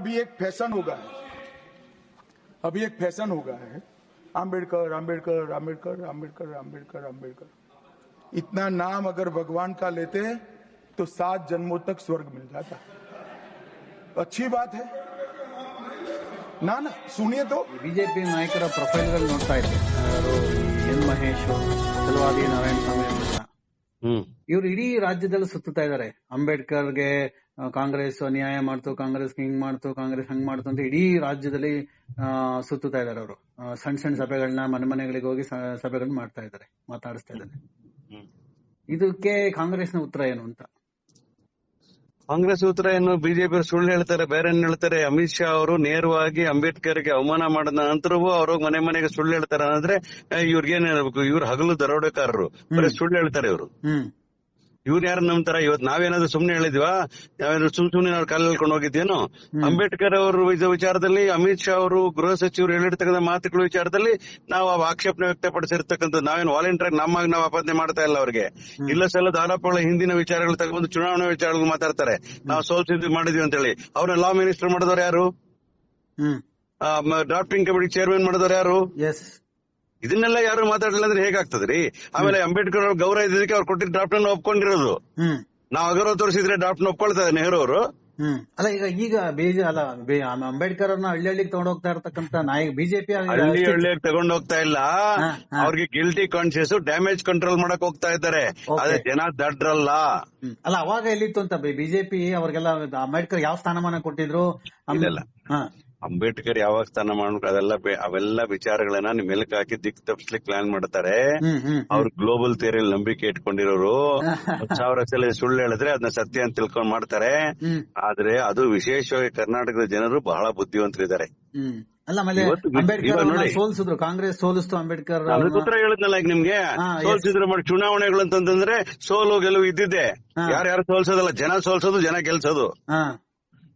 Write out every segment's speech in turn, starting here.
अभी एक फैशन हो गया है अभी एक फैशन हो गया है आम्बेडकर आम्बेडकर आम्बेडकर आम्बेडकर आम्बेडकर आम्बेडकर इतना नाम अगर भगवान का लेते हैं तो सात जन्मों तक स्वर्ग मिल जाता है अच्छी बात है ना ना सुनिए तो ಬಿಜೆಪಿ ನಾಯಕರ ಪ್ರೊಫೈಲ್ಗಳು ನೋಡ್ತಾ ಇದ್ದೆ ಯಾರು ಎನ್ ಮಹೇಶ್ ಚಲವಾದಿ ನಾರಾಯಣ ಸ್ವಾಮಿ ಅವರೆಲ್ಲ ಹ್ಮ್ ಇವ್ರು ಇಡೀ ರಾಜ್ಯದಲ್ಲಿ ಸುತ್ತುತ್ತಾ ಇದಾರೆ ಅಂಬೇಡ್ಕರ್ಗೆ ಆ, ಕಾಂಗ್ರೆಸ್ ಅನ್ಯಾಯ ಮಾಡ್ತು ಕಾಂಗ್ರೆಸ್ ಹಿಂಗ್ ಮಾಡ್ತು ಕಾಂಗ್ರೆಸ್ ಹಂಗ್ ಮಾಡ್ತು ಅಂತ ಇಡೀ ರಾಜ್ಯದಲ್ಲಿ ಆ, ಸುತ್ತುತ್ತಾ ಇದಾರೆ ಅವರು. ಸಣ್ಣ ಸಣ್ಣ ಸಭೆಗಳನ್ನ ಮನೆ ಮನೆಗಳಿಗೆ ಹೋಗಿ ಸಭೆಗಳನ್ನ ಮಾಡ್ತಾ ಇದಾರೆ ಮಾತಾಡಿಸ್ತಾ ಇದ್ದಾರೆ. ಇದಕ್ಕೆ ಕಾಂಗ್ರೆಸ್ನ ಉತ್ತರ ಏನು ಅಂತ? ಕಾಂಗ್ರೆಸ್ ಉತ್ತರ ಏನು? ಬಿಜೆಪಿ ಸುಳ್ಳು ಹೇಳ್ತಾರೆ ಬೇರೆ ಏನ್ ಹೇಳ್ತಾರೆ? ಅಮಿತ್ ಶಾ ಅವರು ನೇರವಾಗಿ ಅಂಬೇಡ್ಕರ್ಗೆ ಅವಮಾನ ಮಾಡಿದ ನಂತರವೂ ಅವ್ರ ಮನೆ ಮನೆಗೆ ಸುಳ್ಳು ಹೇಳ್ತಾರೆ. ಅಂದ್ರೆ ಇವ್ರಿಗೇನ್ ಹೇಳ್ಬೇಕು? ಇವ್ರು ಹಗಲು ದರೋಡೆಕಾರರು. ಬರೀ ಸುಳ್ಳು ಹೇಳ್ತಾರೆ ಇವರು. ಹ್ಮ್. ಇವ್ರು ಯಾರು ನಂಬ್ತಾರ? ಇವತ್ತು ನಾವೇನಾದ್ರು ಸುಮ್ನೆ ಹೇಳಿದ್ವಾ? ನಾವೇನಾದ್ರು ಸುಮ್ ಸುಮ್ನೆ ನಾವು ಕಾಲ್ ಹೇಳ್ಕೊಂಡು ಹೋಗಿದ್ದೇನು ಅಂಬೇಡ್ಕರ್ ಅವರು ಇದ ವಿಚಾರದಲ್ಲಿ ಅಮಿತ್ ಶಾ ಅವರು ಗೃಹ ಸಚಿವರು ಹೇಳಿರ್ತಕ್ಕಂತ ಮಾತುಗಳ ವಿಚಾರದಲ್ಲಿ ನಾವು ಆ ಆಕ್ಷೇಪಣೆ ವ್ಯಕ್ತಪಡಿಸಿರ್ತಕ್ಕಂಥ ನಾವೇನ್ ವಾಲಂಟಿಯರ್ ನಮ್ಮಾಗಿ ನಾವು ಆಪಾದನೆ ಮಾಡ್ತಾ ಇಲ್ಲ ಅವ್ರಿಗೆ. ಇಲ್ಲ ಸಲ್ಲದ ಆರೋಪಗಳ ಹಿಂದಿನ ವಿಚಾರಗಳು ತಗೊಂಡು ಚುನಾವಣಾ ವಿಚಾರಗಳು ಮಾತಾಡ್ತಾರೆ. ನಾವು ಸೋಲ್ಸಿದ್ವಿ ಮಾಡಿದ್ವಿ ಅಂತ ಹೇಳಿ. ಅವ್ರನ್ನ ಲಾ ಮಿನಿಸ್ಟರ್ ಮಾಡಿದವ್ರು ಯಾರು? ಡ್ರಾಫ್ಟಿಂಗ್ ಕಮಿಟಿ ಚೇರ್ಮನ್ ಮಾಡಿದವ್ರು ಯಾರು? ಇದನ್ನೆಲ್ಲ ಯಾರು ಮಾತಾಡಲಿಲ್ಲ ಅಂದ್ರೆ ಹೇಗಾಗ್ತದ್ರಿ ಆಮೇಲೆ ಅಂಬೇಡ್ಕರ್ ಅವ್ರ ಗೌರವ ಇದ್ದಕ್ಕೆ ಅವ್ರು ಕೊಟ್ಟಿದ್ದ ಡ್ರಾಫ್ಟ್ ಅನ್ನು ಒಪ್ಕೊಂಡಿರೋದು. ನಾವು ಅಗೌರವ ತೋರಿಸಿದ್ರೆ ಡ್ರಾಫ್ಟ್ ಒಪ್ಕೊಳ್ತಾರೆ ನೆಹರು ಅವರು. ಅಲ್ಲ ಈಗ ಈಗ ಬೀಜ ಅಲ್ಲ ಅಂಬೇಡ್ಕರ್ ಅವ್ರನ್ನ ಹಳ್ಳಿ ಹಳ್ಳಿಗೆ ತಗೊಂಡ್ ಹೋಗ್ತಾ ಇರತಕ್ಕಂತ ನಾಯಕ ಬಿಜೆಪಿ ಹಳ್ಳಿ ಹಳ್ಳಿಯಾಗಿ ತಗೊಂಡ್ ಹೋಗ್ತಾ ಇಲ್ಲ. ಅವ್ರಿಗೆ ಗಿಲ್ಟಿ ಕಾನ್ಶಿಯಸ್ ಡ್ಯಾಮೇಜ್ ಕಂಟ್ರೋಲ್ ಮಾಡಕ್ ಹೋಗ್ತಾ ಇದ್ದಾರೆ. ಅದೇ ಜನ ದಡ್ರಲ್ಲ. ಅಲ್ಲ ಅವಾಗ ಎಲ್ಲಿತ್ತು ಅಂತ ಬಿಜೆಪಿ ಅವ್ರಿಗೆಲ್ಲ ಅಂಬೇಡ್ಕರ್ ಯಾವ ಸ್ಥಾನಮಾನ ಕೊಟ್ಟಿದ್ರು. ಅಂಬೇಡ್ಕರ್ ಯಾವಾಗ ಸ್ಥಾನ ಮಾಡ್ಬೇಕು ಅದೆಲ್ಲ ಅವೆಲ್ಲ ವಿಚಾರಗಳನ್ನ ನಿಮ್ ಮೆಲುಕು ಹಾಕಿ ದಿಕ್ ತಪ್ಪಿಸ್ಲಿಕ್ಕೆ ಪ್ಲಾನ್ ಮಾಡ್ತಾರೆ. ಅವ್ರು ಗ್ಲೋಬಲ್ ಥಿಯರಿಯಲ್ಲಿ ನಂಬಿಕೆ ಇಟ್ಕೊಂಡಿರೋರು. ಸಾವಿರ ಸಲ ಸುಳ್ಳು ಹೇಳಿದ್ರೆ ಅದನ್ನ ಸತ್ಯ ಅಂತ ತಿಳ್ಕೊಂಡ್ ಮಾಡ್ತಾರೆ. ಆದ್ರೆ ಅದು ವಿಶೇಷವಾಗಿ ಕರ್ನಾಟಕದ ಜನರು ಬಹಳ ಬುದ್ಧಿವಂತರಿದ್ದಾರೆ. ಅಲ್ಲ ಆಮೇಲೆ ಅಂಬೇಡ್ಕರ್ ಇವಾಗ ಸೋಲ್ಸಿದ್ರು. ಕಾಂಗ್ರೆಸ್ ಸೋಲಿಸ್ತು ಅಂಬೇಡ್ಕರ್. ಉತ್ತರ ಹೇಳಿದ್ನಲ್ಲ ಈಗ ನಿಮ್ಗೆ? ಸೋಲ್ಸಿದ್ರು ಮಾಡಿ ಚುನಾವಣೆಗಳು ಅಂತಂದ್ರೆ ಸೋಲು ಗೆಲುವು ಇದ್ದಿದ್ದೆ. ಯಾರ್ಯಾರು ಸೋಲ್ಸೋದಲ್ಲ? ಜನ ಸೋಲ್ಸೋದು ಜನ ಗೆಲ್ಸೋದು.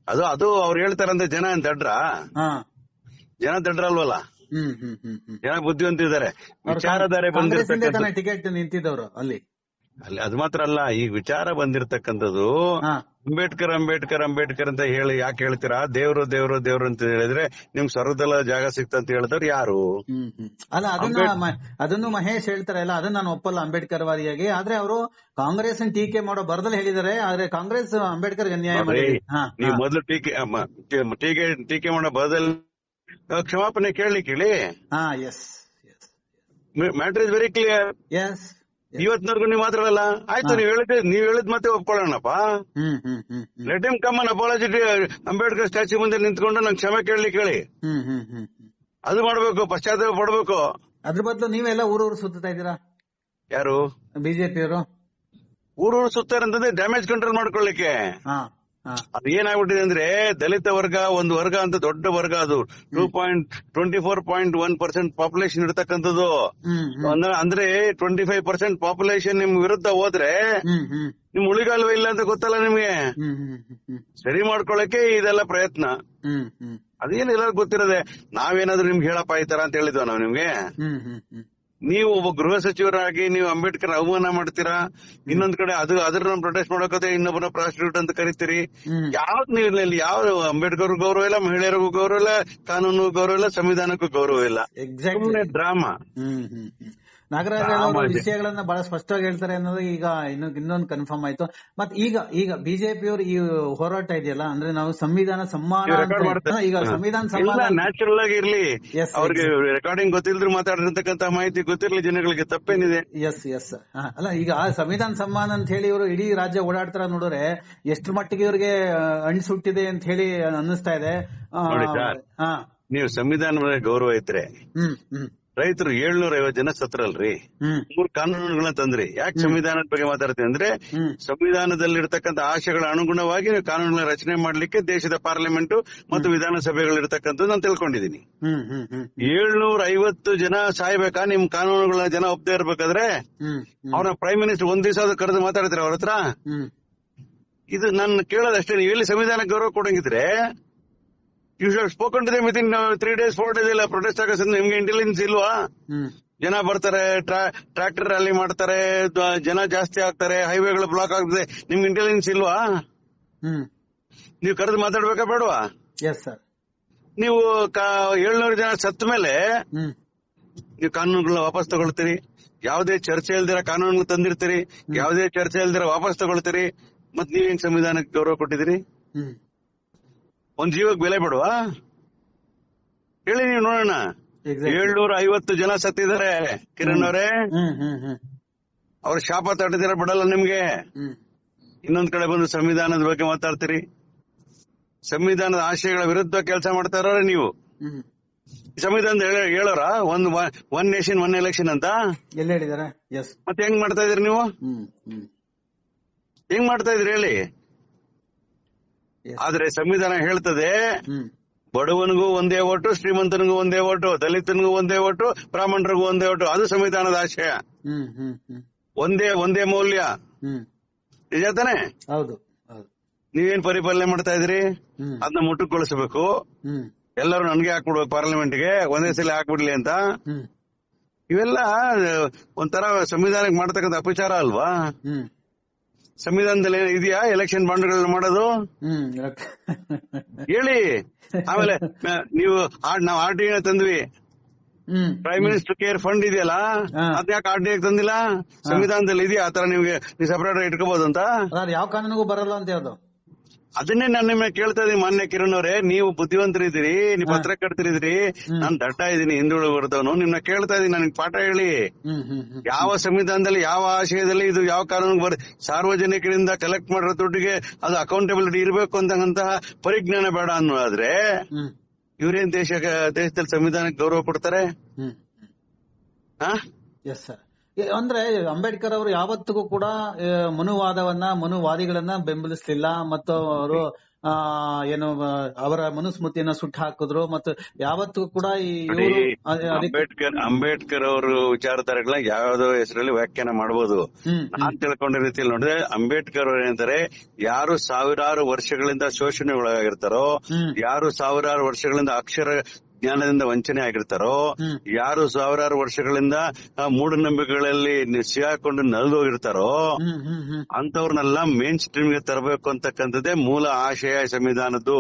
ಅದು ಅದು ಅವ್ರು ಹೇಳ್ತಾರಂದ್ರೆ ಜನ ಏನ್ ದಡ್ರ ಹಾ. ಜನ ದಡ್ರಲ್ವಲ್ಲ ಹ್ಮ್ ಹ್ಮ್ ಹ್ಮ್ ಹ್ಮ್. ಜನ ಬುದ್ಧಿವಂತಿದ್ದಾರೆ. ಇದಾರೆ ವಿಚಾರಧಾರೆ ಟಿಕೆಟ್ ನಿಂತಿದ್ದವ್ರು ಅಲ್ಲಿ. ಅಲ್ಲಿ ಅದು ಮಾತ್ರ ಅಲ್ಲ ಈ ವಿಚಾರ ಬಂದಿರತಕ್ಕಂಥದ್ದು ಅಂಬೇಡ್ಕರ್ ಅಂಬೇಡ್ಕರ್ ಅಂಬೇಡ್ಕರ್ ಅಂತ ಹೇಳಿ ಯಾಕೆ ಹೇಳ್ತೀರಾ? ದೇವ್ರು ದೇವ್ರು ದೇವ್ರು ಅಂತ ಹೇಳಿದ್ರೆ ನಿಮ್ ಸ್ವರ್ಗದಲ್ಲ ಜಾಗ ಸಿಕ್ತಂತ ಹೇಳಿದವ್ರು ಯಾರು? ಅಲ್ಲ ಅದನ್ನ ಅದನ್ನು ಮಹೇಶ್ ಹೇಳ್ತಾರೆ ಅಲ್ಲ ಅದನ್ನ ನಾನು ಒಪ್ಪಲ್ಲ ಅಂಬೇಡ್ಕರ್ ವಾದಿಯಾಗಿ ಆದ್ರೆ ಅವರು ಕಾಂಗ್ರೆಸ್ ಟೀಕೆ ಮಾಡೋ ಬರದಲ್ಲಿ ಹೇಳಿದ್ದಾರೆ ಆದ್ರೆ ಕಾಂಗ್ರೆಸ್ ಅಂಬೇಡ್ಕರ್ ಅನ್ಯಾಯ ನೀವ್ ಮೊದಲು ಟೀಕೆ ಟೀಕೆ ಟೀಕೆ ಮಾಡೋ ಬರದಲ್ಲಿ ಕ್ಷಮಾಪಣೆ ಕೇಳಿ ಕೇಳಿ. ಹಾ yes matter is very clear. Yes ಇವತ್ತಿನವರೆಗೂ ನೀವು ಮಾತಾಡಲ್ಲ. ಆಯ್ತು ನೀವ್ ಹೇಳಿದ್ ನೀವ್ ಹೇಳಿದ್ ಮತ್ತೆ ಒಪ್ಕೊಳ್ಳೋಣಪ್ಪ. Let him come on apology Ambedkar statue ಮುಂದೆ ನಿಂತ್ಕೊಂಡು ನಂಗೆ ಕ್ಷಮೆ ಕೇಳಲಿ ಕೇಳಿ. ಅದು ಮಾಡ್ಬೇಕು ಪಶ್ಚಾತ್ತಾಪ ಪಡ್ಬೇಕು. ಅದ್ರ ಬದಲು ನೀವೆಲ್ಲ ಊರೂರು ಸುತ್ತಾ ಇದ್ದೀರಾ? ಯಾರು? ಬಿಜೆಪಿಯವರು? ಊರೂರು ಸುತ್ತಾರೆ ಅಂತಂದ್ರೆ ಡ್ಯಾಮೇಜ್ ಕಂಟ್ರೋಲ್ ಮಾಡ್ಕೊಳ್ಳಿಕ್ಕೆ ಅದು ಏನಾಗ್ಬಿಟ್ಟಿದೆ ಅಂದ್ರೆ ದಲಿತ ವರ್ಗ ಒಂದು ವರ್ಗ ಅಂತ ದೊಡ್ಡ ವರ್ಗ ಅದು. Two point twenty four point one percent population ಇರ್ತಕ್ಕಂಥದ್ದು. ಅಂದ್ರ- ಟ್ವೆಂಟಿ ಫೈವ್ ಪರ್ಸೆಂಟ್ ಪಾಪ್ಯುಲೇಷನ್ ನಿಮ್ ವಿರುದ್ಧ ಹೋದ್ರೆ ನಿಮ್ ಉಳಿಗಾಲವೇ ಇಲ್ಲ ಅಂತ ಗೊತ್ತಲ್ಲ ನಿಮ್ಗೆ. ಸರಿ ಮಾಡ್ಕೊಳಕ್ಕೆ ಇದೆಲ್ಲ ಪ್ರಯತ್ನ. ಅದೇನು ಎಲ್ಲರಿಗೂ ಗೊತ್ತಿರದೆ ನಾವೇನಾದ್ರೂ ನಿಮ್ಗೆ ಹೇಳಪ್ಪ ಈ ತರ ಅಂತ ಹೇಳಿದ್ವ ನಾವ್ ನಿಮ್ಗೆ? ನೀವು ಒಬ್ಬ ಗೃಹ ಸಚಿವರಾಗಿ ನೀವು ಅಂಬೇಡ್ಕರ್ ಅವಮಾನ ಮಾಡ್ತೀರಾ? ಇನ್ನೊಂದ್ ಕಡೆ ಅದು ಅದ್ರ ಪ್ರೊಟೆಸ್ಟ್ ಮಾಡೋಕೆ ಇನ್ನೊಬ್ಬನ ಪ್ರಾಸ್ಟಿಟ್ಯೂಟ್ ಅಂತ ಕರಿತೀರಿ. ಯಾವ ಯಾವ್ದು ನೀವು ಇಲ್ಲಿ ಯಾವ ಅಂಬೇಡ್ಕರ್ ಗೌರವ ಇಲ್ಲ ಮಹಿಳೆಯರಿಗೂ ಗೌರವ ಇಲ್ಲ ಕಾನೂನು ಗೌರವ ಇಲ್ಲ ಸಂವಿಧಾನಕ್ಕೂ ಗೌರವ ಇಲ್ಲ. ಡ್ರಾಮಾ. ನಾಗರಾಜ್ ಅವರು ವಿಷಯಗಳನ್ನ ಬಹಳ ಸ್ಪಷ್ಟವಾಗಿ ಹೇಳ್ತಾರೆ ಅನ್ನೋದು ಈಗ ಇನ್ನು ಇನ್ನೊಂದು ಕನ್ಫರ್ಮ್ ಆಯ್ತು. ಮತ್ ಈಗ ಈಗ ಬಿಜೆಪಿಯವರು ಈ ಹೋರಾಟ ಇದೆಯಲ್ಲ ಅಂದ್ರೆ ನಾವು ಸಂವಿಧಾನ ಸಮ್ಮಾನ ಈಗ ಸಂವಿಧಾನ ಸಮ್ಮಾನ ನ್ಯಾಚುರಲ್ ಆಗಿ ಇರ್ಲಿ. ಅವ್ರಿಗೆ ರೆಕಾರ್ಡಿಂಗ್ ಗೊತ್ತಿಲ್ದ್ರು ಮಾತಾಡಿರ್ತಕ್ಕಂತ ಮಾಹಿತಿ ಗೊತ್ತಿರ್ಲಿ ಜನಗಳಿಗೆ ತಪ್ಪೇನಿದೆ. ಎಸ್ ಎಸ್ ಅಲ್ಲ ಈಗ ಆ ಸಂವಿಧಾನ ಸಮ್ಮಾನ ಅಂತ ಹೇಳಿ ಇವರು ಇಡೀ ರಾಜ್ಯ ಓಡಾಡ್ತಾರ ನೋಡಿದ್ರೆ ಎಷ್ಟು ಮಟ್ಟಿಗೆ ಇವ್ರಿಗೆ ಅಣ್ ಸುಟ್ಟಿದೆ ಅಂತ ಹೇಳಿ ಅನ್ನಿಸ್ತಾ ಇದೆ. ನೀವು ಸಂವಿಧಾನ ಗೌರವ ಇದ್ರೆ ಹ್ಮ್ ಹ್ಮ್. ರೈತರು ಏಳ್ನೂರ ಐವತ್ ಜನ ಸತ್ರಲ್ರಿ ಮೂರು ಮೂರ್ ಕಾನೂನುಗಳನ್ನ ತಂದ್ರಿ. ಯಾಕೆ ಸಂವಿಧಾನದ ಬಗ್ಗೆ ಮಾತಾಡ್ತೀನಿ ಅಂದ್ರೆ ಸಂವಿಧಾನದಲ್ಲಿ ಇರತಕ್ಕಂತ ಆಶೆಗಳ ಅನುಗುಣವಾಗಿ ಕಾನೂನುಗಳ ರಚನೆ ಮಾಡ್ಲಿಕ್ಕೆ ದೇಶದ ಪಾರ್ಲಿಮೆಂಟ್ ಮತ್ತು ವಿಧಾನಸಭೆಗಳು ಇರ್ತಕ್ಕಂಥದ್ದು ನಾನು ತಿಳ್ಕೊಂಡಿದ್ದೀನಿ. ಏಳ್ನೂರ ಐವತ್ತು ಜನ ಸಾಯ್ಬೇಕಾ? ನಿಮ್ ಕಾನೂನುಗಳ ಜನ ಒಪ್ತಾ ಇರ್ಬೇಕಾದ್ರೆ ಅವ್ರ ಪ್ರೈಮ್ ಮಿನಿಸ್ಟರ್ ಒಂದ್ ದಿವಸ ಕರೆದು ಮಾತಾಡ್ತಾರೆ ಅವ್ರ ಹತ್ರ? ಇದು ನಾನು ಕೇಳೋದಷ್ಟೇ ನೀವು ಎಲ್ಲಿ ಸಂವಿಧಾನ ಗೌರವ ಕೊಡಂಗಿದ್ರೆ you should spoken to them with in three days four days ಇಲ್ಲ ಪ್ರೊಟೆಸ್ಟ್ ಆಗೋ ನಿಮ್ಗೆ ಇಂಟೆಲಿಜೆನ್ಸ್ ಇಲ್ವಾ? ಜನ ಬರ್ತಾರೆ ಟ್ರಾಕ್ಟರ್ ರ್ಯಾಲಿ ಮಾಡ್ತಾರೆ ಜನ ಜಾಸ್ತಿ ಆಗ್ತಾರೆ ಹೈವೇಗಳು ಬ್ಲಾಕ್ ಆಗ್ತದೆ ನಿಮ್ಗೆ ಇಂಟೆಲಿಜೆನ್ಸ್ ಇಲ್ವಾ? ನೀವು ಕರೆದು ಮಾತಾಡ್ಬೇಕಾ ಬೇಡವಾ? ನೀವು ಏಳ್ನೂರು ಜನ ಸತ್ತ ಮೇಲೆ ನೀವು ಕಾನೂನುಗಳನ್ನ ವಾಪಸ್ ತಗೊಳ್ತೀರಿ ಯಾವುದೇ ಚರ್ಚೆ ಇಲ್ದಿರ ಕಾನೂನು ತಂದಿರ್ತೀರಿ ಯಾವುದೇ ಚರ್ಚೆ ಇಲ್ದಿರ ವಾಪಸ್ ತಗೊಳ್ತೀರಿ ಮತ್ ನೀವ್ ಹೆಂಗ್ ಸಂವಿಧಾನಕ್ಕೆ ಗೌರವ ಕೊಟ್ಟಿದ್ದೀರಿ? ಹ್ಮ್. ಒಂದ್ ಜೀವಕ್ ಬೆಲೆ ಬಿಡುವ? ಹೇಳಿ ನೀವು ನೋಡೋಣ. ಏಳ್ನೂರ ಐವತ್ತು ಜನ ಸತ್ತಿದ್ದಾರೆ ಕಿರಣ್ ಅವರೇ. ಅವ್ರ ಶಾಪ ತಡೆದಿರ ಬಿಡಲ್ಲ ನಿಮ್ಗೆ. ಇನ್ನೊಂದ್ ಕಡೆ ಬಂದು ಸಂವಿಧಾನದ ಬಗ್ಗೆ ಮಾತಾಡ್ತೀರಿ. ಸಂವಿಧಾನದ ಆಶಯಗಳ ವಿರುದ್ಧ ಕೆಲಸ ಮಾಡ್ತಾ ಇರೋರೆ ನೀವು. ಸಂವಿಧಾನದ ಹೇಳ- ಹೇಳೋರ? ಒಂದ್ ಒನ್ ನೇಷನ್ ಒನ್ ಎಲೆಕ್ಷನ್ ಅಂತ? ಮತ್ತೆ ಹೆಂಗ್ ಮಾಡ್ತಾ ಇದೀರಿ ನೀವು? ಹೆಂಗ್ ಮಾಡ್ತಾ ಇದ್ರಿ ಹೇಳಿ. ಆದ್ರೆ ಸಂವಿಧಾನ ಹೇಳ್ತದೆ ಬಡವನಿಗೂ ಒಂದೇ ಓಟು ಶ್ರೀಮಂತನಿಗೂ ಒಂದೇ ಓಟು ದಲಿತನಿಗೂ ಒಂದೇ ಓಟು ಬ್ರಾಹ್ಮಣರಿಗೂ ಒಂದೇ ಓಟು ಅದು ಸಂವಿಧಾನದ ಆಶಯ. ಒಂದೇ ಒಂದೇ ಮೌಲ್ಯ. ನಿಜ ತಾನೆ? ನೀವೇನ್ ಪರಿಪಾಲನೆ ಮಾಡ್ತಾ ಇದ್ರಿ ಅದನ್ನ ಮುಟ್ಟುಗೊಳಿಸಬೇಕು. ಎಲ್ಲರೂ ನನ್ಗೆ ಹಾಕ್ಬಿಡ್ಬೇಕು ಪಾರ್ಲಿಮೆಂಟ್ಗೆ ಒಂದೇ ಸಲ ಹಾಕ್ಬಿಡ್ಲಿ ಅಂತ. ಇವೆಲ್ಲ ಒಂಥರ ಸಂವಿಧಾನಕ್ಕೆ ಮಾಡ್ತಕ್ಕಂಥ ಅಪಚಾರ ಅಲ್ವಾ? ಸಂವಿಧಾನದಲ್ಲಿ ಇದ್ಯಾ? ಎಲೆಕ್ಷನ್ ಬಾಂಡ್ಗಳನ್ನ ಮಾಡೋದು? ಹೇಳಿ. ಆಮೇಲೆ ನೀವು ನಾವು ಆರ್ ಟಿ ತಂದ್ವಿ. ಪ್ರೈಮ್ ಮಿನಿಸ್ಟರ್ ಕೇರ್ ಫಂಡ್ ಇದೆಯಲ್ಲ? ಅದ್ ಅದ್ಯಾಕೆ ಆರ್ ಟಿ ತಂದಿಲ್ಲ? ಸಂವಿಧಾನದಲ್ಲಿ ಇದೆಯಾ? ಆತರ ನಿಮ್ಗೆ ನೀವು ಸಪರೇಟ್ ಇಟ್ಕೋಬಹುದು ಅಂತ? ಯಾವ ಕಾನೂನಿಗೂ ಬರಲ್ಲ ಅಂತ ಯಾವ್ದು? ಅದನ್ನೇ ನಾನು ನಿಮ್ಮ ಕೇಳ್ತಾ ಇದೀನಿ ಮಾನ್ಯ ಕಿರಣ್ ಅವರೇ ನೀವು ಬುದ್ಧಿವಂತರಿದ್ದೀರಿ ನೀವು ಕಟ್ತಿರಿದ್ರಿ ನಾನು ದಟ್ಟ ಇದೀನಿ ಹಿಂದುಳು ಬರ್ತವನು ನಿಮ್ನ ಕೇಳ್ತಾ ಇದೀನಿ ನನಗೆ ಪಾಠ ಹೇಳಿ. ಯಾವ ಸಂವಿಧಾನದಲ್ಲಿ ಯಾವ ಆಶಯದಲ್ಲಿ ಇದು ಯಾವ ಕಾನೂನು ಬರ್ ಸಾರ್ವಜನಿಕರಿಂದ ಕಲೆಕ್ಟ್ ಮಾಡಿರೋ ದುಡ್ಡಿಗೆ ಅದು ಅಕೌಂಟೆಬಿಲಿಟಿ ಇರಬೇಕು ಅಂತ ಪರಿಜ್ಞಾನ ಬೇಡ ಅನ್ನೋದಾದ್ರೆ ಇವ್ರೇನ್ ದೇಶ ದೇಶದಲ್ಲಿ ಸಂವಿಧಾನಕ್ಕೆ ಗೌರವ ಕೊಡ್ತಾರೆ? ಹಾ ಎಸ್ ಸರ್ ಅಂದ್ರೆ ಅಂಬೇಡ್ಕರ್ ಅವರು ಯಾವತ್ತಿಗೂ ಕೂಡ ಮನುವಾದವನ್ನ ಮನುವಾದಿಗಳನ್ನ ಬೆಂಬಲಿಸಲಿಲ್ಲ. ಮತ್ತು ಅವರು ಆ ಏನು ಅವರ ಮನುಸ್ಮೃತಿಯನ್ನ ಸುಟ್ಟು ಹಾಕಿದ್ರು. ಮತ್ತು ಯಾವತ್ತಿಗೂ ಕೂಡ ಈ ಅಂಬೇಡ್ಕರ್ ಅಂಬೇಡ್ಕರ್ ಅವರು ವಿಚಾರಧಾರೆಗಳನ್ನ ಯಾವ್ದೋ ಹೆಸರಲ್ಲಿ ವ್ಯಾಖ್ಯಾನ ಮಾಡಬಹುದು ನಾನ್ ತಿಳ್ಕೊಂಡ ರೀತಿಯಲ್ಲಿ ನೋಡಿದ್ರೆ ಅಂಬೇಡ್ಕರ್ ಅವರು ಏನಂತಾರೆ ಯಾರು ಸಾವಿರಾರು ವರ್ಷಗಳಿಂದ ಶೋಷಣೆ ಒಳಗಾಗಿರ್ತಾರೋ ಯಾರು ಸಾವಿರಾರು ವರ್ಷಗಳಿಂದ ಅಕ್ಷರ ಜ್ಞಾನದಿಂದ ವಂಚನೆ ಆಗಿರ್ತಾರೋ ಯಾರು ಸಾವಿರಾರು ವರ್ಷಗಳಿಂದ ಮೂಢನಂಬಿಕೆಗಳಲ್ಲಿ ಸಿಗಾಕೊಂಡು ನಲ್ದೋಗಿರ್ತಾರೋ ಅಂತವ್ರನ್ನೆಲ್ಲ ಮೇನ್ ಸ್ಟ್ರೀಮ್ಗೆ ತರಬೇಕು ಅಂತಕ್ಕಂಥದ್ದೇ ಮೂಲ ಆಶಯ ಸಂವಿಧಾನದ್ದು.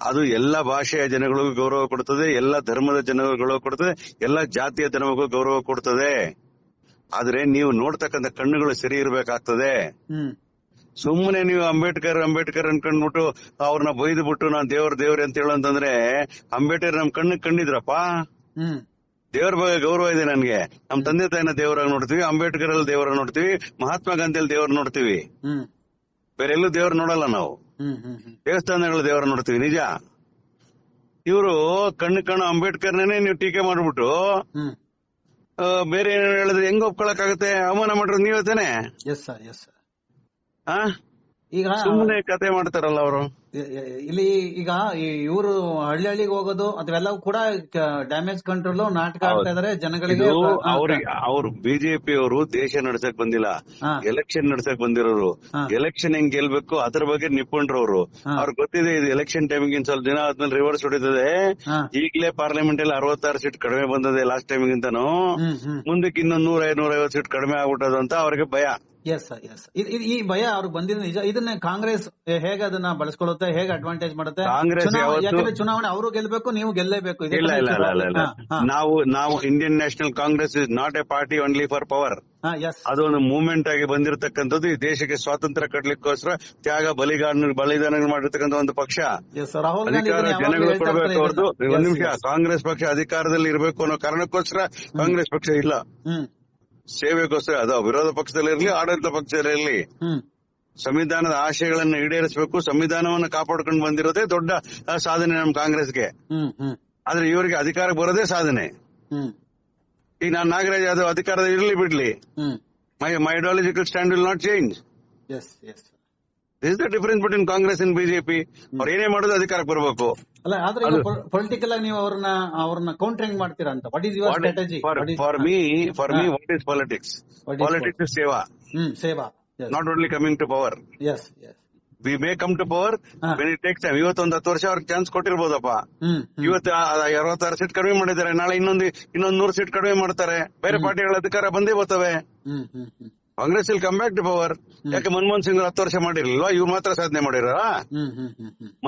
ಅದು ಎಲ್ಲ ಭಾಷೆಯ ಜನಗಳಿಗೂ ಗೌರವ ಕೊಡುತ್ತದೆ ಎಲ್ಲ ಧರ್ಮದ ಜನಗಳಿಗೂ ಗೌರವ ಕೊಡುತ್ತದೆ ಎಲ್ಲ ಜಾತಿಯ ಧರ್ಮಕ್ಕೂ ಗೌರವ ಕೊಡುತ್ತದೆ ಆದ್ರೆ ನೀವು ನೋಡ್ತಕ್ಕಂಥ ಕಣ್ಣುಗಳು ಸರಿ ಇರಬೇಕಾಗ್ತದೆ. ಸುಮ್ಮನೆ ನೀವು ಅಂಬೇಡ್ಕರ್ ಅಂಬೇಡ್ಕರ್ ಅನ್ಕೊಂಡ್ಬಿಟ್ಟು ಅವ್ರನ್ನ ಬೈದು ಬಿಟ್ಟು ನಾನ್ ದೇವ್ರ ದೇವ್ರ ಅಂತ ಹೇಳಂತಂದ್ರೆ ಅಂಬೇಡ್ಕರ್ ನಮ್ ಕಣ್ಣಿಗೆ ಕಂಡಿದ್ರಪ್ಪ. ಹ್ಮ್. ದೇವ್ರ ಬಗ್ಗೆ ಗೌರವ ಇದೆ ನನ್ಗೆ. ನಮ್ ತಂದೆ ತಾಯಿನ ದೇವರಾಗಿ ನೋಡ್ತೀವಿ ಅಂಬೇಡ್ಕರ್ ಅಲ್ಲಿ ದೇವ್ರ ನೋಡ್ತೀವಿ ಮಹಾತ್ಮ ಗಾಂಧಿಯಲ್ಲಿ ದೇವ್ರ ನೋಡ್ತೀವಿ. ಬೇರೆ ಎಲ್ಲೂ ದೇವ್ರ ನೋಡಲ್ಲ ನಾವು. ದೇವಸ್ಥಾನಗಳ ದೇವರ ನೋಡ್ತೀವಿ ನಿಜ? ಇವರು ಕಣ್ಣು ಕಣ್ಣು ಅಂಬೇಡ್ಕರ್ನೇ ನೀವು ಟೀಕೆ ಮಾಡ್ಬಿಟ್ಟು ಬೇರೆ ಏನೇನು ಹೇಳಿದ್ರೆ ಹೆಂಗ್ ಒಪ್ಕೊಳಕ್ಕಾಗತ್ತೆ? ಅವಮಾನ ಮಾಡಿರೋದು ನೀವೇ ತಾನೆ ಎಸ್ ಸರ್ ಎಸ್ ಸರ್ ಆ ಈಗ ಸುಮ್ಮನೆ ಕತೆ ಮಾಡ್ತಾರಲ್ಲ ಅವರು. ಇಲ್ಲಿ ಈಗ ಇವರು ಹಳ್ಳಿ ಹಳ್ಳಿಗೆ ಹೋಗೋದು ಅದೆಲ್ಲವೂ ಕೂಡ ಡ್ಯಾಮೇಜ್ ಕಂಟ್ರೋಲ್ ನಾಟಕ ಆಡ್ತಾ ಇದಾರೆ ಜನಗಳಿಗೆ ಅವ್ರು ಬಿಜೆಪಿ ಅವರು ದೇಶ ನಡ್ಸಕ್ ಬಂದಿಲ್ಲ. ಎಲೆಕ್ಷನ್ ನಡ್ಸಕ್ ಬಂದಿರೋರು. ಎಲೆಕ್ಷನ್ ಹೆಂಗ್ ಗೆಲ್ಬೇಕು ಅದ್ರ ಬಗ್ಗೆ ನಿಪ್ಪುಂಡ್ರು ಅವರು. ಅವ್ರಿಗೆ ಗೊತ್ತಿದೆ ಇದು ಎಲೆಕ್ಷನ್ ಟೈಮಿಂಗ್ ಸ್ವಲ್ಪ ದಿನ ಆದ್ಮೇಲೆ ರಿವರ್ಸ್ ಹೊಡಿತದೆ. ಈಗ್ಲೇ ಪಾರ್ಲಿಮೆಂಟ್ ಅಲ್ಲಿ ಅರವತ್ತಾರು ಸೀಟ್ ಕಡಿಮೆ ಬಂದದೆ ಲಾಸ್ಟ್ ಟೈಮಿಂಗ್ ಹ್ಮ್ ಮುಂದಕ್ಕೆ ಇನ್ನೊಂದ್ ನೂರ ನೂರ ಐವತ್ತು ಸೀಟ್ ಕಡಿಮೆ ಆಗ್ಬಿಟ್ಟದಂತ ಅಂತ ಅವ್ರಿಗೆ ಭಯ. ಎಸ್ ಎಸ್ ಈ ಭಯ ಅವ್ರಿಗೆ ಬಂದಿದೆ ನಿಜ. ಇದನ್ನ ಕಾಂಗ್ರೆಸ್ ಹೇಗೆ ಅದನ್ನ ಬಳಸ್ಕೊಳ್ಳುತ್ತೆ? ಹೇಗೆ ಅಡ್ವಾಂಟೇಜ್ ಮಾಡುತ್ತೆ? ಕಾಂಗ್ರೆಸ್ ಚುನಾವಣೆ- ಯಾಕಂದ್ರೆ ಚುನಾವಣೆ ಅವರು ಗೆಲ್ಲಬೇಕು ನೀವು ಗೆಲ್ಲೇಬೇಕು. ಇಲ್ಲ ಇಲ್ಲ ಇಲ್ಲ ನಾವು ನಾವು Indian National Congress is not a party only for power ಅದೊಂದು ಮೂವ್ಮೆಂಟ್ ಆಗಿ ಬಂದಿರತಕ್ಕಂಥದ್ದು ಈ ದೇಶಕ್ಕೆ ಸ್ವಾತಂತ್ರ್ಯ ಕಟ್ಟಲಿಕ್ಕೋಸ್ಕರ ತ್ಯಾಗ ಬಲಿದಾನ ಬಲಿದಾನಗಳು ಮಾಡಿರ್ತಕ್ಕಂಥ ಒಂದು ಪಕ್ಷ. ಅಧಿಕಾರ ಜನಗಳು ಕೊಡಬೇಕು ಹೊರತು. ಇದನ್ನ. ಒಂದ್ ನಿಮಿಷ ಕಾಂಗ್ರೆಸ್ ಪಕ್ಷ ಅಧಿಕಾರದಲ್ಲಿ ಇರಬೇಕು ಅನ್ನೋ ಕಾರಣಕ್ಕೋಸ್ಕರ ಕಾಂಗ್ರೆಸ್ ಪಕ್ಷ ಇಲ್ಲ. ಸೇವೆಗೋಸ್ಕರ ಅದು ವಿರೋಧ ಪಕ್ಷದಲ್ಲಿ ಇರಲಿ ಆಡಳಿತ ಪಕ್ಷದಲ್ಲಿ ಇರಲಿ. ಸಂವಿಧಾನದ ಆಶಯಗಳನ್ನು ಈಡೇರಿಸಬೇಕು ಸಂವಿಧಾನವನ್ನು ಕಾಪಾಡ್ಕೊಂಡು ಬಂದಿರೋದೇ ದೊಡ್ಡ ಸಾಧನೆ ನಮ್ ಕಾಂಗ್ರೆಸ್ಗೆ. ಆದ್ರೆ ಇವರಿಗೆ ಅಧಿಕಾರಕ್ಕೆ ಬರೋದೇ ಸಾಧನೆ. ಈಗ ನಾನ್ ನಾಗರಾಜ್ ಯಾದವ್ ಅಧಿಕಾರ ಇರಲಿ ಬಿಡ್ಲಿ. My ideological stand will not change is the difference between Congress in BJP ಅವ್ರು ಏನೇ ಮಾಡೋದು ಅಧಿಕಾರಕ್ಕೆ ಬರಬೇಕು. ಅಲ್ಲ ಆದ್ರೆ ಪೊಲಿಟಿಕಲ್ ಆಗಿ ನೀವು ಅವ್ರನ್ನ ಅವ್ರನ್ನ ಕೌಂಟರಿಂಗ್ ಮಾಡ್ತೀರಾ ಅಂತ? What is your strategy for me for me what is politics politics is seva. Seva not only coming to power yes yes we may come to power. When it takes time ಇವತ್ತೊಂದು ಹತ್ತು ವರ್ಷ ಅವ್ರಿಗೆ chance ಕೊಟ್ಟಿರ್ಬೋದಪ್ಪ. ಇವತ್ತು ಅರವತ್ತಾರು seat ಕಡಿಮೆ ಮಾಡಿದ್ದಾರೆ. ನಾಳೆ ಇನ್ನೊಂದು ಇನ್ನೊಂದು ನೂರು ಸೀಟ್ ಕಡಿಮೆ ಮಾಡ್ತಾರೆ. ಬೇರೆ ಪಾರ್ಟಿಗಳ ಅಧಿಕಾರ ಬಂದೇ ಬರ್ತವೆ. ಕಾಂಗ್ರೆಸ್ ಇಲ್ಲಿ ಕಮ್ ಬ್ಯಾಕ್ ಟು ಪವರ್ ಯಾಕೆ ಮನಮೋಹನ್ ಸಿಂಗ್ ಹತ್ತು ವರ್ಷ ಮಾಡಿರ್ಲಿಲ್ವಾ? ಇವ್ರು ಮಾತ್ರ ಸಾಧನೆ ಮಾಡಿರ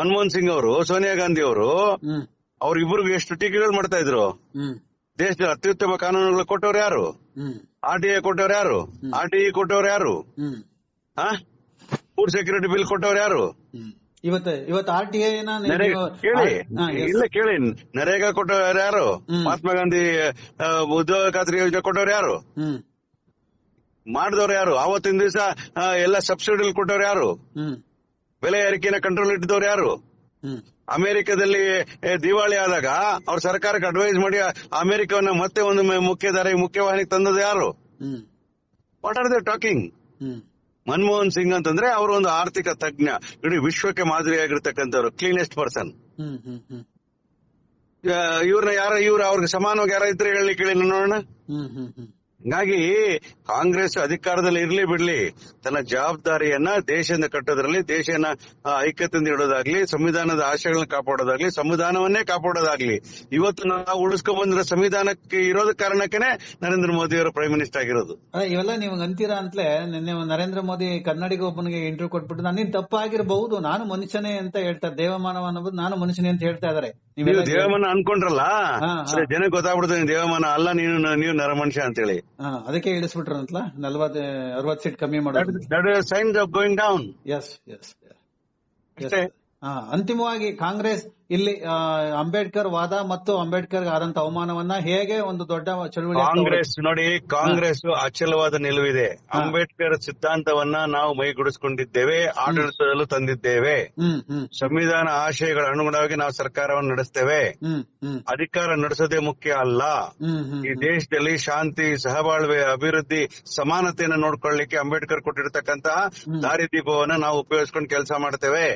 ಮನಮೋಹನ್ ಸಿಂಗ್ ಅವರು ಸೋನಿಯಾ ಗಾಂಧಿ ಅವರು ಅವ್ರಿಬ್ರಿಗೂ ಎಷ್ಟು ಟೀಕೆಗಳು ಮಾಡ್ತಾ ಇದ್ರು? ದೇಶದ ಅತ್ಯುತ್ತಮ ಕಾನೂನುಗಳು ಕೊಟ್ಟವ್ರು ಯಾರು? ಆರ್ ಟಿ ಐ ಕೊಟ್ಟವ್ರು ಯಾರು? ಆರ್ ಟಿ ಐ ಕೊಟ್ಟವ್ರು ಯಾರು? ಹಾ? ಫುಡ್ ಸೆಕ್ಯೂರಿಟಿ ಬಿಲ್ ಕೊಟ್ಟವ್ರು ಯಾರು? ಹ್ಮ್. ಇವತ್ತು ಇವತ್ತು ಆರ್ ಟಿ ಐನ ಕೇಳಿ. ಇಲ್ಲ ಕೇಳಿ. ನರೇಗಾ ಕೊಟ್ಟವ್ರು ಯಾರು. ಮಹಾತ್ಮ ಗಾಂಧಿ ಉದ್ಯೋಗ ಖಾತ್ರಿ ಯೋಜನೆ ಕೊಟ್ಟವ್ರು ಯಾರು? ಮಾಡಿದವ್ರು ಯಾರು? ಆವತ್ತಿನ ದಿವಸ ಎಲ್ಲ ಸಬ್ಸಿಡಿ ಕೊಟ್ಟವ್ರು ಯಾರು? ಬೆಲೆ ಏರಿಕೆನ ಕಂಟ್ರೋಲ್ ಇಟ್ಟಿದವ್ರು ಯಾರು? ಅಮೆರಿಕದಲ್ಲಿ ದಿವಾಳಿ ಆದಾಗ ಅವ್ರ ಸರ್ಕಾರಕ್ಕೆ ಅಡ್ವೈಸ್ ಮಾಡಿ ಅಮೆರಿಕವನ್ನ ಮತ್ತೆ ಒಂದು ಮುಖ್ಯ ಮುಖ್ಯಧಾರೆ ಮುಖ್ಯವಾಹಿನಿಗೆ ತಂದದ್ದು ಯಾರು? What are the talking hmm. Manmohan Singh ಅಂತಂದ್ರೆ ಅವರು ಒಂದು ಆರ್ಥಿಕ ತಜ್ಞ. ಇಡೀ ವಿಶ್ವಕ್ಕೆ ಮಾದರಿಯಾಗಿರ್ತಕ್ಕಂಥವ್ರು ಕ್ಲೀನೆಸ್ಟ್ ಪರ್ಸನ್ ಹ್ಮ್ ಹ್ಮ್ ಹ್ಮ್. ಇವ್ರನ್ನ ಯಾರ ಇವ್ರ ಅವ್ರಿಗೆ ಸಮಾನವಾಗಿ ಯಾರ ಇದ್ರೆ ಹೇಳಿ ಕೇಳಿ ನೋಡೋಣ ಹ್ಮ್ ಹ್ಮ್ ಹ್ಮ್. ಹೀಗಾಗಿ ಕಾಂಗ್ರೆಸ್ ಅಧಿಕಾರದಲ್ಲಿ ಇರ್ಲಿ ಬಿಡ್ಲಿ. ತನ್ನ ಜವಾಬ್ದಾರಿಯನ್ನ ದೇಶದಿಂದ ಕಟ್ಟೋದ್ರಲ್ಲಿ ದೇಶನ ಐಕ್ಯತೆಯಿಂದ ಇಡೋದಾಗ್ಲಿ ಸಂವಿಧಾನದ ಆಶಯಗಳನ್ನ ಕಾಪಾಡೋದಾಗ್ಲಿ ಸಂವಿಧಾನವನ್ನೇ ಕಾಪಾಡೋದಾಗ್ಲಿ. ಇವತ್ತು ನಾವು ಉಳಿಸ್ಕೊಂಡ್ ಬಂದ್ರೆ ಸಂವಿಧಾನಕ್ಕೆ ಇರೋದ ಕಾರಣಕ್ಕೇನೆ ನರೇಂದ್ರ ಮೋದಿ ಅವರು ಪ್ರೈಮ್ ಮಿನಿಸ್ಟರ್ ಆಗಿರೋದು. ಇವೆಲ್ಲ ನೀವು ಅಂತೀರಾ ಅಂತಲೇ ನಿನ್ನೆ ನರೇಂದ್ರ ಮೋದಿ ಕನ್ನಡಿಗ ಒಬ್ಬನಿಗೆ ಇಂಟರ್ವ್ಯೂ ಕೊಟ್ಬಿಟ್ಟು ನಾನೇನ್ ತಪ್ಪಾಗಿರಬಹುದು ನಾನು ಮನುಷ್ಯನೇ ಅಂತ ಹೇಳ್ತಾರೆ ದೇವಮಾನವ ಅನ್ನೋದು ನಾನು ಮನುಷ್ಯನೇ ಅಂತ ಹೇಳ್ತಾ ಇದಾರೆ. ನೀವು ದೇವಮಾನ ಅನ್ಕೊಂಡ್ರಲ್ಲ? ಜನಕ್ಕೆ ಗೊತ್ತಾಗ್ಬಿಡ್ತದೆ ದೇವಮಾನ ಅಲ್ಲ ನೀನು ನೀವು ನರಮನುಷ್ಯ ಅಂತೇಳಿ. ಅದಕ್ಕೆ ಇಳಿಸ್ಬಿಟ್ರಂತಲ್ಲ ನಲ್ವತ್ ಅರವತ್ ಸೀಟ್ ಕಮ್ಮಿ ಮಾಡೋದು. Signs of going down yes yes ಅಷ್ಟೇ. ಅಂತಿಮವಾಗಿ ಕಾಂಗ್ರೆಸ್ ಇಲ್ಲಿ ಅಂಬೇಡ್ಕರ್ ವಾದ ಮತ್ತು ಅಂಬೇಡ್ಕರ್ ಆದಂತ ಅವಮಾನವನ್ನ ಹೇಗೆ ಒಂದು ದೊಡ್ಡ ಚಳುವಳಿ ಕಾಂಗ್ರೆಸ್ ನೋಡಿ ಕಾಂಗ್ರೆಸ್ ಅಚಲವಾದ ನಿಲುವಿದೆ. ಅಂಬೇಡ್ಕರ್ ಸಿದ್ಧಾಂತವನ್ನ ನಾವು ಮೈಗೂಡಿಸಿಕೊಂಡಿದ್ದೇವೆ ಆಡಳಿತದಲ್ಲೂ ತಂದಿದ್ದೇವೆ. ಸಂವಿಧಾನ ಆಶಯಗಳ ಅನುಗುಣವಾಗಿ ನಾವು ಸರ್ಕಾರವನ್ನು ನಡೆಸ್ತೇವೆ. ಅಧಿಕಾರ ನಡೆಸೋದೇ ಮುಖ್ಯ ಅಲ್ಲ. ಈ ದೇಶದಲ್ಲಿ ಶಾಂತಿ ಸಹಬಾಳ್ವೆ ಅಭಿವೃದ್ಧಿ ಸಮಾನತೆಯನ್ನು ನೋಡ್ಕೊಳ್ಳಿಕ್ಕೆ ಅಂಬೇಡ್ಕರ್ ಕೊಟ್ಟಿರ್ತಕ್ಕಂತಹ ದಾರಿದೀಪವನ್ನ ನಾವು ಉಪಯೋಗಿಸಿಕೊಂಡು ಕೆಲಸ ಮಾಡ್ತೇವೆ.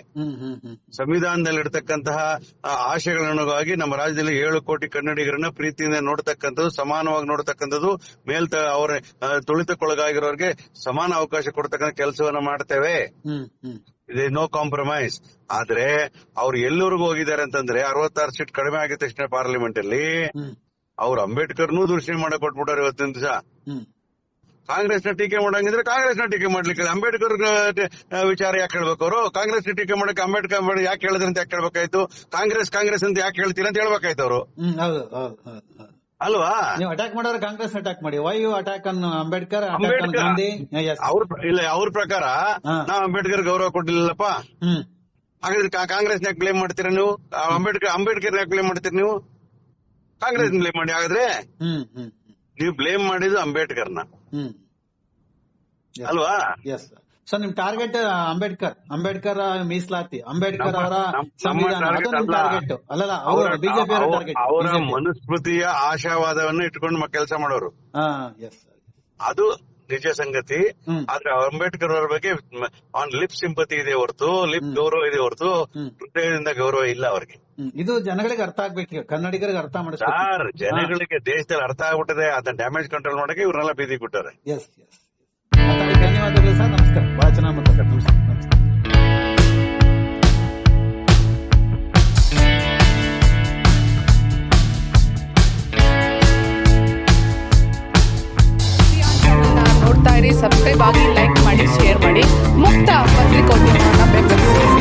ಸಂವಿಧಾನದಲ್ಲಿ ಇರತಕ್ಕಂತಹ ಆ ಆಶಯಗಳನುಗುಣವಾಗಿ ನಮ್ಮ ರಾಜ್ಯದಲ್ಲಿ ಏಳು ಕೋಟಿ ಕನ್ನಡಿಗರನ್ನ ಪ್ರೀತಿಯಿಂದ ನೋಡ್ತಕ್ಕಂಥದ್ದು ಸಮಾನವಾಗಿ ನೋಡ್ತಕ್ಕಂಥದ್ದು ಮೇಲ್ತ ಅವರ ತುಳಿತಕ್ಕೊಳಗಾಗಿರೋರಿಗೆ ಸಮಾನ ಅವಕಾಶ ಕೊಡ್ತಕ್ಕಂಥ ಕೆಲಸವನ್ನ ಮಾಡ್ತೇವೆ. No compromise. ಆದ್ರೆ ಅವ್ರು ಎಲ್ಲರಿಗೂ ಹೋಗಿದ್ದಾರೆ ಅಂತಂದ್ರೆ ಅರವತ್ತಾರು ಸೀಟ್ ಕಡಿಮೆ ಆಗಿದ ತಕ್ಷಣ ಪಾರ್ಲಿಮೆಂಟ್ ಅಲ್ಲಿ ಅವ್ರು ಅಂಬೇಡ್ಕರ್ನೂ ದೂಷಣೆ ಮಾಡಕ್ ಕೊಟ್ಬಿಟ್ಟಾರೆ ಇವತ್ತಿನ ದಿವಸ. ಕಾಂಗ್ರೆಸ್ನ ಟೀಕೆ ಮಾಡಂಗಿದ್ರೆ ಕಾಂಗ್ರೆಸ್ನ ಟೀಕೆ ಮಾಡ್ಲಿಕ್ಕೆ ಅಂಬೇಡ್ಕರ್ ವಿಚಾರ ಯಾಕೆ ಹೇಳ್ಬೇಕು ಅವರು ಕಾಂಗ್ರೆಸ್ನ ಟೀಕೆ ಮಾಡಕ್ಕೆ ಅಂಬೇಡ್ಕರ್ ಯಾಕೆ ಹೇಳಿದ್ರೆ ಅಂತ ಯಾಕೆ ಹೇಳ್ಬೇಕಾಯ್ತು? ಕಾಂಗ್ರೆಸ್ ಕಾಂಗ್ರೆಸ್ ಅಂತ ಯಾಕೆ ಹೇಳ್ತೀರ ಅಂತ ಹೇಳ್ಬೇಕಾಯ್ತು ಅವರು ಅಲ್ವಾ? ನೀವು ಅಟ್ಯಾಕ್ ಮಾಡೋರು ಕಾಂಗ್ರೆಸ್ ಅಟ್ಯಾಕ್ ಮಾಡಿ. Why you attack on Ambedkar ಅವ್ರ ಇಲ್ಲ ಅವ್ರ ಪ್ರಕಾರ. ನಾವು ಅಂಬೇಡ್ಕರ್ ಗೌರವ ಕೊಟ್ಟಿಲ್ಲಪ್ಪ ಹಾಗಾದ್ರೆ ಕಾಂಗ್ರೆಸ್ ಯಾಕೆ ಬ್ಲೇಮ್ ಮಾಡ್ತೀರಾ ನೀವು? ಅಂಬೇಡ್ಕರ್ ಅಂಬೇಡ್ಕರ್ ಯಾಕೆ ಬ್ಲೇಮ್ ಮಾಡ್ತೀರ ನೀವು? ಕಾಂಗ್ರೆಸ್ ಬ್ಲೇಮ್ ಮಾಡಿ ಹಾಗಾದ್ರೆ? ನೀವು ಬ್ಲೇಮ್ ಮಾಡಿದ್ದು ಅಂಬೇಡ್ಕರ್ನ. ಅಲ್ವಾ? ಎಸ್ ಸೊ ನಿಮ್ ಟಾರ್ಗೆಟ್ ಅಂಬೇಡ್ಕರ್ ಅಂಬೇಡ್ಕರ್ ಮೀಸಲಾತಿ ಅಂಬೇಡ್ಕರ್ ಅವರ ಟಾರ್ಗೆಟ್ ಅಲ್ಲಲ್ಲ ಅವರ ಬಿಜೆಪಿ ಅವರ ಮನುಸ್ಮೃತಿಯ ಆಶಾವಾದವನ್ನು ಇಟ್ಕೊಂಡು ಕೆಲಸ ಮಾಡೋರು. ಅದು ನಿಜ ಸಂಗತಿ. ಆದ್ರೆ ಅಂಬೇಡ್ಕರ್ ಅವರ ಬಗ್ಗೆ ಆನ್ ಲಿಪ್ ಸಿಂಪತಿ ಇದೆ ಹೊರತು ಲಿಪ್ ಗೌರವ ಇದೆ ಹೊರತು ಹೃದಯದಿಂದ ಗೌರವ ಇಲ್ಲ ಅವ್ರಿಗೆ. ಇದು ಜನಗಳಿಗೆ ಅರ್ಥ ಆಗ್ಬೇಕು ಕನ್ನಡಿಗರಿಗೆ ಅರ್ಥ ಸರ್ ಜನಗಳಿಗೆ ದೇಶದಲ್ಲಿ ಅರ್ಥ ಆಗ್ಬಿಟ್ಟಿದೆ ಅದನ್ನ ಡ್ಯಾಮೇಜ್ ಕಂಟ್ರೋಲ್ ಮಾಡಕ್ಕೆ ಇವ್ರನ್ನೆಲ್ಲ ಬೀದಿ ಕೊಟ್ಟಾರೆ ಎಸ್ ಎಸ್ ಧನ್ಯವಾದಗಳು ಸರ್. ನಮಸ್ಕಾರ. ಬಹಳ ಚೆನ್ನಾಗಿ ಮಾತಾಡ್ತಾರೆ ನಮಸ್ಕಾರ. ನೋಡ್ತಾ ಇರಿ ಸಬ್ಸ್ಕ್ರೈಬ್ ಆಗಿ ಲೈಕ್ ಮಾಡಿ ಶೇರ್ ಮಾಡಿ. ಮುಕ್ತ ಪತ್ರಿಕೋದ್ಯಮ ಬೆಂಬಲಿಸಿ